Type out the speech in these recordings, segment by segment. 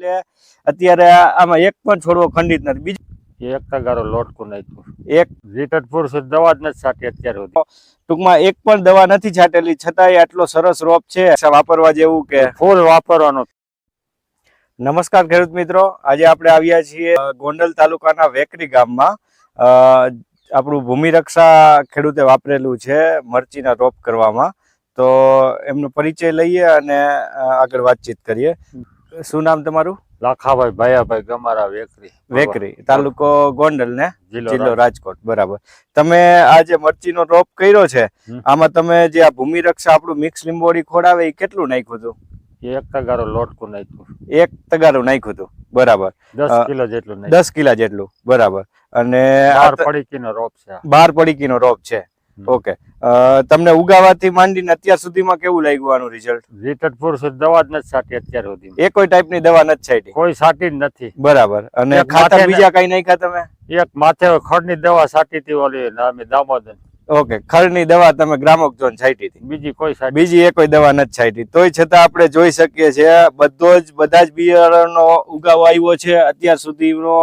એટલે અત્યારે આમાં એક પણ છોડવો ખંડિત નથી. બીજું એક તગારો લોટકું નાખ્યું. એક રીટટપુર સુધી દવા જ નથી છાટી અત્યારે ટૂંકમાં એક પણ દવા નથી છાંટેલી છતાંય આટલો સરસ રોપ છે વાપરવા જેવું કે ફૂલ વાપરવાનો. નમસ્કાર ખેડૂત મિત્રો આજે આપણે આવ્યા છીએ ગોંડલ તાલુકાના વેકરી ગામમાં. આપણું ભૂમિ રક્ષા ખેડૂતે વાપરેલું છે મરચીના રોપ કરવામાં. તો એમનો પરિચય લઈએ અને આગળ વાતચીત કરીએ. શું નામ તમારું? લાખાભાઈ ભાયાભાઈ ગમારા વેકરી. વેકરી તાલુકો ગોંડલ ને? જિલ્લો રાજકોટ. બરાબર. તમે આ જે મરચીનો રોપ કર્યો છે. આમાં તમે જે આ ભૂમિ રક્ષા આપણું મિક્સ લીંબોડી ખોડાવે એ કેટલું નાખ્યું હતું? એક તગારો લોટકું નાખ્યું. એક તગારું નાખ્યું હતું બરાબર. દસ કિલો જેટલું દસ કિલા જેટલું બરાબર. અને બાર પડીકીનો રોપ છે બાર બાર પડીકીનો રોપ છે. ઓકે તમને ઉગાવાથી માંડીને અત્યાર સુધીમાં કેવું લાગ્યું આનું રિઝલ્ટ રીટટપુર સુધી દવા જ નથી છાંટી અત્યાર સુધી. એ કોઈ ટાઈપની દવા નથી છાંટી? કોઈ છાંટી જ નથી. બરાબર. અને ખાતર બીજા કઈ નાખ્યા તમે? એક માથે ખડની દવા છાંટી હતી ઓલી નામે દામોદર. ઓકે ખળની દવા તમે ગ્રામક ઝોન છાંટી હતી? બીજી કોઈ બીજી એ કોઈ દવા નથી છાંટી. તોય છતાં આપણે જોઈ શકીએ છીએ બધો જ બધા જ બિયારણનો ઉગાવ આવ્યો છે અત્યાર સુધીનો.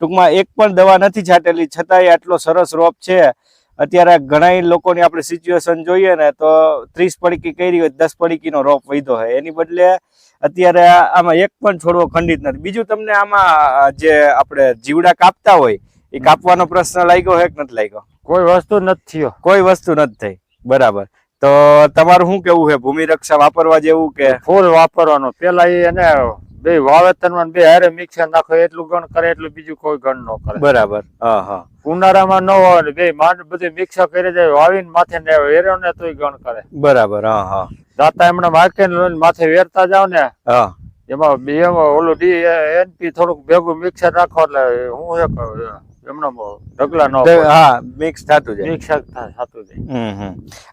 ટૂંકમાં એક પણ દવા નથી છાંટેલી. છતાંય આટલો સરસ રોપ છે. અત્યારે ઘણા લોકોની આપણે સિચ્યુએશન જોઈએ ને તો ત્રીસ પડીકી કરી હોય દસ પડીકીનો રોપ વધ્યો હોય. એની બદલે અત્યારે આમાં એક પણ છોડવો ખંડિત નથી. બીજું તમને આમાં જે આપણે જીવડા કાપતા હોય એ કાપવાનો પ્રશ્ન લાગ્યો હોય કે નથી લાગ્યો? કોઈ વસ્તુ નથી થયો. કોઈ વસ્તુ નથી થઈ. બરાબર. તો તમારું શું કેવું છે? ભૂમિ રક્ષા વાપરવા જેવું કે? ફૂલ વાપરવાનું. પેલા એને બે વાવેતરમાં બે હારે મિક્સર નાખો એટલું ગણ કરે એટલું બીજું કોઈ ગણ ન કરે. બરાબર. હા હા. ઉનાળામાં ન હોય ને બે માંડ બધું મિક્સર કરી જાય વાવીને માથે ને વેરો ને તોય ગણ કરે. બરાબર હા હા. દાતા એમણે માર્કે માથે વેરતા જાવ ને હા. એમાં બે ઓલું ડી એનપી થોડુંક ભેગું મિક્સર રાખો એટલે હું એક ઢગલા ન હા મિક્સ થતું જાય. જાય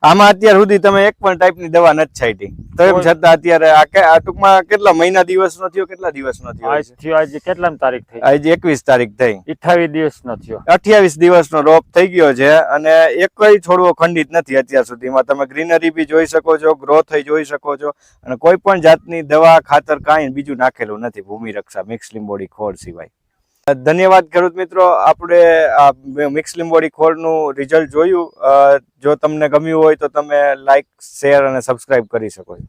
આમાં અત્યાર સુધી તમે એક પણ ટાઈપની દવા નથી છાંટી. તો એમ છતાં અત્યારે આ કે- આ ટૂંકમાં કેટલા મહિના દિવસનો થયો કેટલા દિવસનો થયો? થયો આજે કેટલા તારીખ થઈ? આજે એકવીસ તારીખ થઈ. અઠાવીસ દિવસ નો થયો. અઠ્યાવીસ દિવસનો રોપ થઈ ગયો છે અને એક છોડવો ખંડિત નથી અત્યાર સુધીમાં. તમે ગ્રીનરી બી જોઈ શકો છો ગ્રોથ જોઈ શકો છો અને કોઈ પણ જાતની દવા ખાતર કાંઈ બીજું નાખેલું નથી. ભૂમિ રક્ષા મિક્સ લીંબોડી ખોળ સિવાય. ધન્યવાદ ખેડૂત મિત્રો. આપણે મિક્સ લીંબોડી ખોળનું રિઝલ્ટ જોયું. જો તમને ગમ્યું હોય તો તમે લાઈક શેર અને સબસ્ક્રાઈબ કરી શકો છો.